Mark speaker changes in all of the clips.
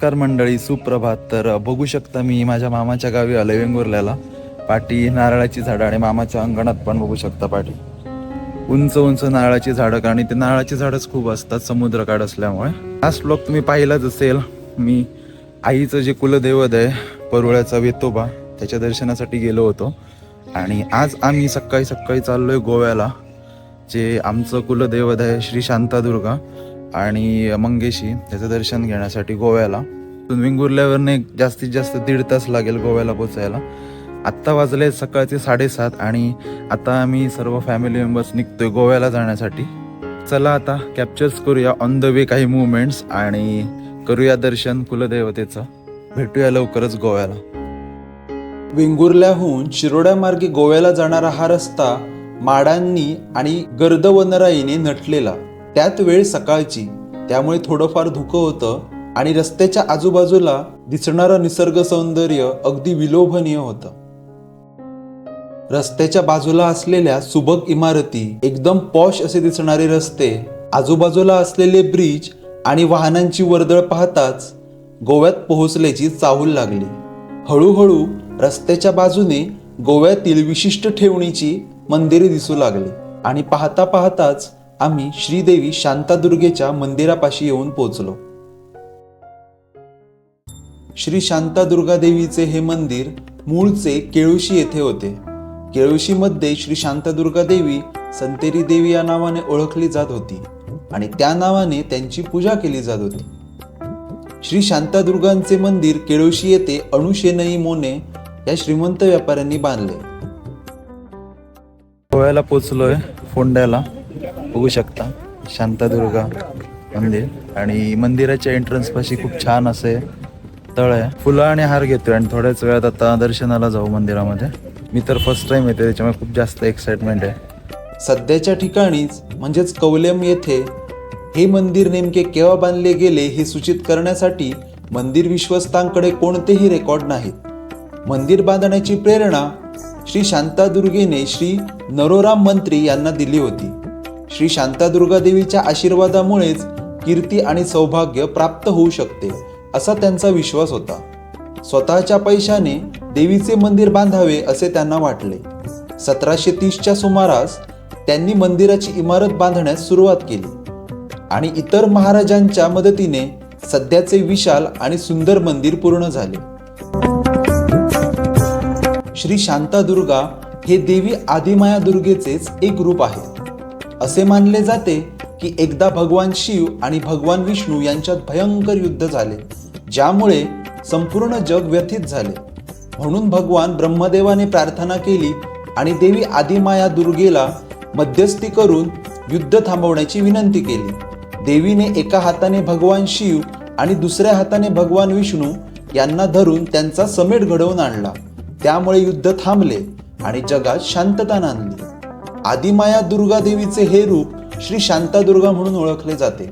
Speaker 1: नमस्कार मंडळी सुप्रभात. तर बघू शकता मी माझ्या मामाच्या गावी आलो वेंगुर्ल्याला. पाठी नारळाची झाडं आणि मामाच्या अंगणात पण बघू शकता पाठी उंच उंच नारळाची झाडं आणि ते नारळाची झाडच खूप असतात समुद्रकाठ असल्यामुळे. लास्ट ब्लॉग तुम्ही पाहिलाच असेल. मी आईचं जे कुलदैवत आहे परुळ्याचा वेतोबा त्याच्या दर्शनासाठी गेलो होतो. आणि आज आम्ही सकाळी सकाळी चाललोय गोव्याला जे आमचं कुलदैवत आहे श्री शांतादुर्गा. आणि मंगेशी त्याचं दर्शन घेण्यासाठी गोव्याला. इथून वेंगुर्ल्यावरनं एक जास्तीत जास्त दीड तास लागेल गोव्याला पोचायला. आत्ता वाजले सकाळचे साडेसात आणि आता आम्ही सर्व फॅमिली मेंबर्स निघतोय गोव्याला जाण्यासाठी. चला आता कॅप्चर्स करूया ऑन द वे काही मुवमेंट्स आणि करूया दर्शन कुलदेवतेचं. भेटूया लवकरच गोव्याला. वेंगुर्ल्याहून शिरोड्या मार्गे गोव्याला जाणारा हा रस्ता माडांनी आणि गर्द वनराईने नटलेला. त्यात वेळ सकाळची. त्यामुळे थोडंफार धुकं होतं आणि रस्त्याच्या आजूबाजूला दिसणारं निसर्ग सौंदर्य अगदी विलोभनीय होतं. रस्त्याच्या बाजूला असलेल्या सुबक इमारती एकदम पॉश असे दिसणारे रस्ते आजूबाजूला असलेले ब्रिज आणि वाहनांची वर्दळ पाहताच गोव्यात पोहोचल्याची चाहूल लागली. हळूहळू रस्त्याच्या बाजूने गोव्यातील विशिष्ट ठेवणीची मंदिरे दिसू लागली आणि पाहता पाहताच आम्ही श्रीदेवी शांतादुर्गेच्या मंदिरापाशी येऊन पोहोचलो श्री शांतादुर्गा देवीचे हे मंदिर मूळचे केळुशी येथे होते. केळुशीमध्ये श्री शांतादुर्गा देवी संतेरी देवी या नावाने ओळखली जात होती आणि त्या नावाने त्यांची पूजा केली जात होती. श्री शांतादुर्गांचे मंदिर केळुशी येथे अणुशेनई मोने या श्रीमंत व्यापाऱ्यांनी बांधले. गोव्याला पोचलोय फोंड्याला. बघू शकता. शांतादुर्गा मंदिर. आणि मंदिराच्या एंट्रन्स पाशी खूप छान असे तळ आहे. फुलं आणि हार घेतोय आणि थोड्याच वेळात आता दर्शनाला जाऊ मंदिरामध्ये. मी तर फर्स्ट टाइम येते त्याच्यामुळे खूप जास्त एक्साइटमेंट आहे. सध्याच्या ठिकाणीच म्हणजेच कवलेम येथे हे मंदिर नेमके केव्हा बांधले गेले हे सूचित करण्यासाठी मंदिर विश्वस्तांकडे कोणतेही रेकॉर्ड नाहीत. मंदिर बांधण्याची प्रेरणा श्री शांतादुर्गेने श्री नरोराम मंत्री यांना दिली होती. श्री शांतादुर्गा देवीच्या आशीर्वादामुळेच कीर्ती आणि सौभाग्य प्राप्त होऊ शकते असा त्यांचा विश्वास होता. स्वतःच्या पैशाने देवीचे मंदिर बांधावे असे त्यांना वाटले. सतराशे तीसच्या सुमारास त्यांनी मंदिराची इमारत बांधण्यास सुरुवात केली आणि इतर महाराजांच्या मदतीने सध्याचे विशाल आणि सुंदर मंदिर पूर्ण झाले. श्री शांतादुर्गा हे देवी आदिमाया दुर्गेचेच एक रूप आहे असे मानले जाते की एकदा भगवान शिव आणि भगवान विष्णू यांच्यात भयंकर युद्ध झाले ज्यामुळे संपूर्ण जग व्यथित झाले. म्हणून भगवान ब्रह्मदेवाने प्रार्थना केली आणि देवी आदिमाया दुर्गेला मध्यस्थी करून युद्ध थांबवण्याची विनंती केली. देवीने एका हाताने भगवान शिव आणि दुसऱ्या हाताने भगवान विष्णू यांना धरून त्यांचा समेट घडवून आणला. त्यामुळे युद्ध थांबले आणि जगात शांतता नांदली. आदिमाया दुर्गा देवीचे हे रूप श्री शांतादुर्गा म्हणून ओळखले जाते.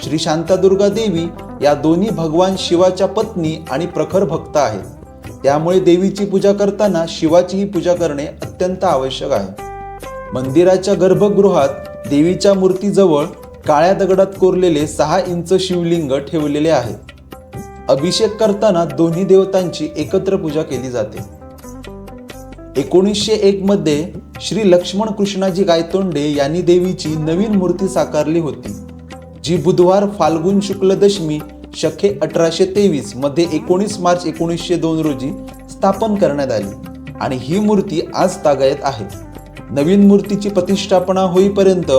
Speaker 1: श्री शांतादुर्गा देवी या दोन्ही भगवान शिवाच्या पत्नी आणि प्रखर भक्त आहेत. त्यामुळे देवीची पूजा करताना शिवाचीही पूजा करणे अत्यंत आवश्यक आहे. मंदिराच्या गर्भगृहात देवीच्या मूर्तीजवळ काळ्या दगडात कोरलेले सहा इंच शिवलिंग ठेवलेले आहे अभिषेक करताना दोन्ही देवतांची एकत्र पूजा केली जाते. एकोणीसशे एक मध्ये श्री लक्ष्मण कृष्णाजी गायतोंडे यांनी देवीची नवीन मूर्ती साकारली होती जी बुधवार फाल्गुन शुक्ल दशमी शके अठराशे तेवीसमध्ये एकोणीस मार्च एकोणीसशे दोन रोजी स्थापन करण्यात आली आणि ही मूर्ती आज तागायत आहे. नवीन मूर्तीची प्रतिष्ठापना होईपर्यंत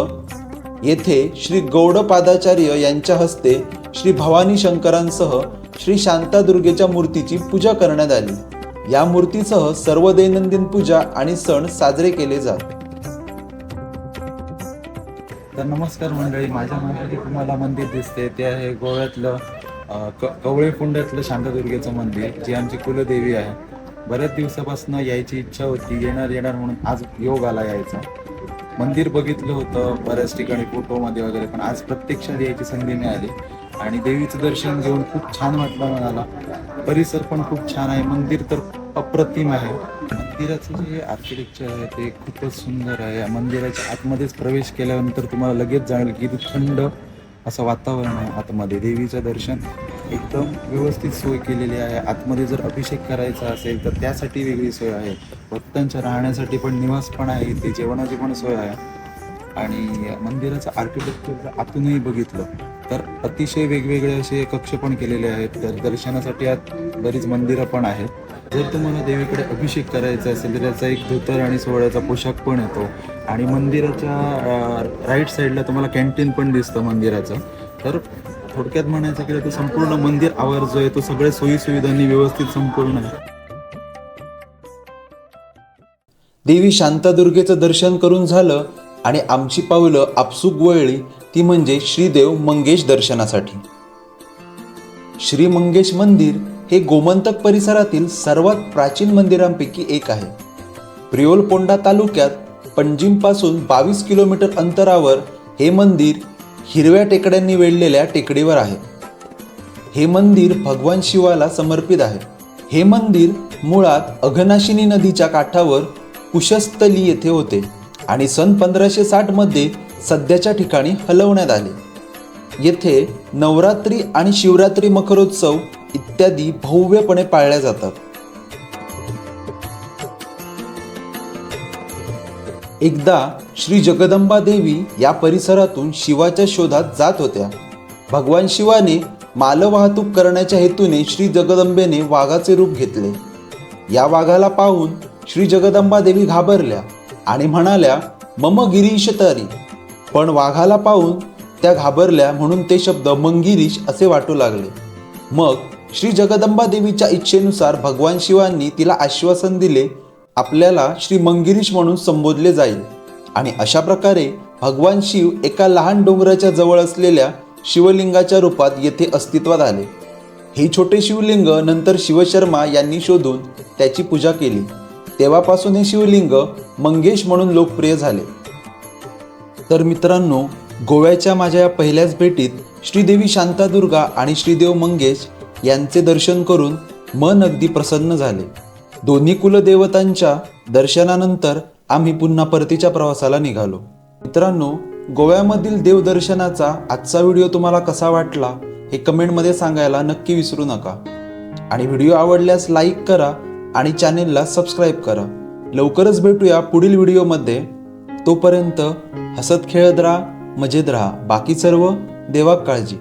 Speaker 1: येथे श्री गौडपादाचार्य यांच्या हस्ते श्री भवानी शंकरांसह श्री शांतादुर्गेच्या मूर्तीची पूजा करण्यात आली. या मूर्तीसह सर्व दैनंदिन पूजा आणि सण साजरे केले जात. तर नमस्कार मंडळी माझ्या मनामध्ये तुम्हाला मंदिर दिसते. ते आहे गोव्यातलं क कवळे कुंड्यातलं शांतादुर्गेचं मंदिर जी आमची कुलदेवी आहे. बऱ्याच दिवसापासून यायची इच्छा होती येणार येणार म्हणून आज योग आला यायचा. मंदिर बघितलं होतं बऱ्याच ठिकाणी फोटोमध्ये वगैरे पण आज प्रत्यक्षात यायची संधी मिळाली. आणि देवीचं दर्शन घेऊन खूप छान वाटलं मनाला. परिसर पण खूप छान आहे. मंदिर तर अप्रतिम आहे. मंदिराचं जे आर्किटेक्चर आहे ते खूपच सुंदर आहे. या मंदिराच्या आतमध्येच प्रवेश केल्यानंतर तुम्हाला लगेच जाणेल की इथे थंड
Speaker 2: असं वातावरण आहे आतमध्ये. देवीचं दर्शन एकदम व्यवस्थित सोय केलेली आहे. आतमध्ये जर अभिषेक करायचा असेल तर त्यासाठी वेगळी सोय आहे. भक्तांच्या राहण्यासाठी पण निवास पण आहे. इथे जेवणाची पण सोय आहे. आणि मंदिराचं आर्किटेक्चर आतूनही बघितलं तर अतिशय वेगवेगळे असे कक्ष पण केलेले आहेत. तर दर्शनासाठी आत बरीच मंदिरं पण आहेत. जर तुम्हाला देवीकडे अभिषेक करायचा असेल तर त्याचा एक धोतर आणि सोहळ्याचा पोशाख पण येतो. आणि मंदिराच्या राईट साईडला तुम्हाला कॅन्टीन पण दिसतं मंदिराचं. तर थोडक्यात म्हणायचं गेलं तर संपूर्ण मंदिर आवार जो आहे. तो सगळे सोयीसुविधांनी व्यवस्थित संपूर्ण आहे.
Speaker 1: देवी शांतादुर्गेचं दर्शन करून झालं आणि आमची पावलं आपसूक वळली. ती म्हणजे श्रीदेव मंगेश दर्शनासाठी. श्री मंगेश मंदिर हे गोमंतक परिसरातील सर्वात प्राचीन मंदिरांपैकी एक आहे. प्रियोलपोंडा तालुक्यात पणजीमपासून बावीस किलोमीटर अंतरावर हे मंदिर हिरव्या टेकड्यांनी वेढलेल्या टेकडीवर आहे. हे मंदिर भगवान शिवाला समर्पित आहे. हे मंदिर मुळात अघनाशिनी नदीच्या काठावर कुशस्थली येथे होते आणि सन पंधराशे साठमध्ये सध्याच्या ठिकाणी हलवण्यात आले. येथे नवरात्री आणि शिवरात्री मकरोत्सव इत्यादी भव्यपणे पाळल्या जातात. एकदा श्री जगदंबा देवी या परिसरातून शिवाच्या शोधात जात होत्या. भगवान शिवाने मालवाहतूक करण्याच्या हेतूने श्री जगदंबेने वाघाचे रूप घेतले. या वाघाला पाहून श्री जगदंबा देवी घाबरल्या आणि म्हणाल्या मम गिरीश तरी. पण वाघाला पाहून त्या घाबरल्या म्हणून ते शब्द मंगिरीश असे वाटू लागले. मग श्री जगदंबा देवीच्या इच्छेनुसार भगवान शिवांनी तिला आश्वासन दिले आपल्याला श्री मंगिरीश म्हणून संबोधले जाईल. आणि अशा प्रकारे भगवान शिव एका लहान डोंगराच्या जवळ असलेल्या शिवलिंगाच्या रूपात येथे अस्तित्वात आले. हे छोटे शिवलिंग नंतर शिवशर्मा यांनी शोधून त्याची पूजा केली. तेव्हापासून हे शिवलिंग मंगेश म्हणून लोकप्रिय झाले. तर मित्रांनो गोव्याच्या माझ्या या पहिल्याच भेटीत श्रीदेवी शांतादुर्गा आणि श्रीदेव मंगेश यांचे दर्शन करून मन अगदी प्रसन्न झाले. दोन्ही कुलदेवतांच्या दर्शनानंतर आम्ही पुन्हा परतीच्या प्रवासाला निघालो. मित्रांनो गोव्यामधील देवदर्शनाचा आजचा व्हिडिओ तुम्हाला कसा वाटला हे कमेंटमध्ये सांगायला नक्की विसरू नका. आणि व्हिडिओ आवडल्यास लाईक करा आणि चॅनेलला सबस्क्राईब करा. लवकरच भेटूया पुढील व्हिडिओमध्ये. तोपर्यंत हसत खेळत राहा मजेत राहा. बाकी सर्व देवा काळजी.